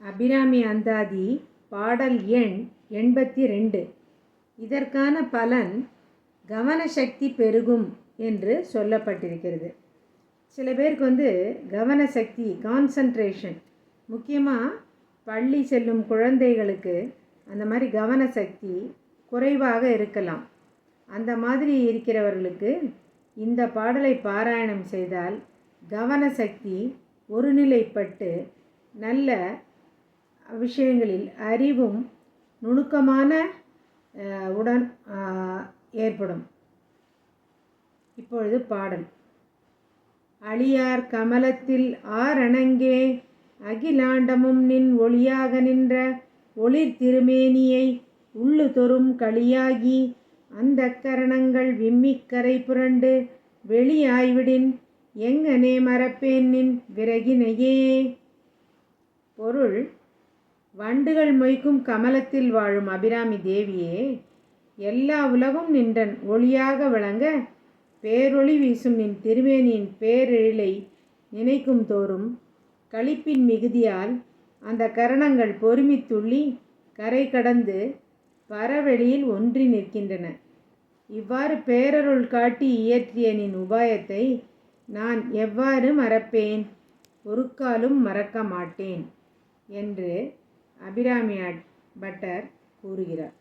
அபிராமி அந்தாதி பாடல் எண் எண்பத்தி ரெண்டு இதற்கான பலன் கவனசக்தி பெருகும் என்று சொல்லப்பட்டிருக்கிறது. சில பேருக்கு வந்து கவனசக்தி கான்சன்ட்ரேஷன் முக்கியமாக பள்ளி செல்லும் குழந்தைகளுக்கு அந்த மாதிரி கவனசக்தி குறைவாக இருக்கலாம். அந்த மாதிரி இருக்கிறவர்களுக்கு இந்த பாடலை பாராயணம் செய்தால் கவனசக்தி ஒருநிலைப்பட்டு நல்ல விஷயங்களில் அறிவும் நுணுக்கமான உடன் ஏற்படும். இப்பொழுது பாடல். அழியார் கமலத்தில் ஆரணங்கே அகிலாண்டமும் நின் ஒளியாக நின்ற ஒளிர் திருமேனியை உள்ளு தொறும் களியாகி அந்த கரணங்கள் விம்மிக்கரை புரண்டு வெளியாய்விடின் எங்கனே மறப்பேன் நின் விறகினையே. பொருள் வண்டுகள் மொய்க்கும் கமலத்தில் வாழும் அபிராமி தேவியே எல்லா உலகும் நின்றன் ஒளியாக விளங்க பேரொளி வீசும் நின் திருமேனியின் பேரெழிலை நினைக்கும் தோறும் களிப்பின் மிகுதியால் அந்த கரணங்கள் பொறுமித் துள்ளி கரை கடந்து பரவெளியில் ஒன்றி நிற்கின்றன. இவ்வாறு பேரருள் காட்டி இயற்றிய நின் உபாயத்தை நான் எவ்வாறு மறப்பேன்? ஒரு காலும் மறக்க மாட்டேன் என்று அபிராமி பட்டர் கூறுகிறார்.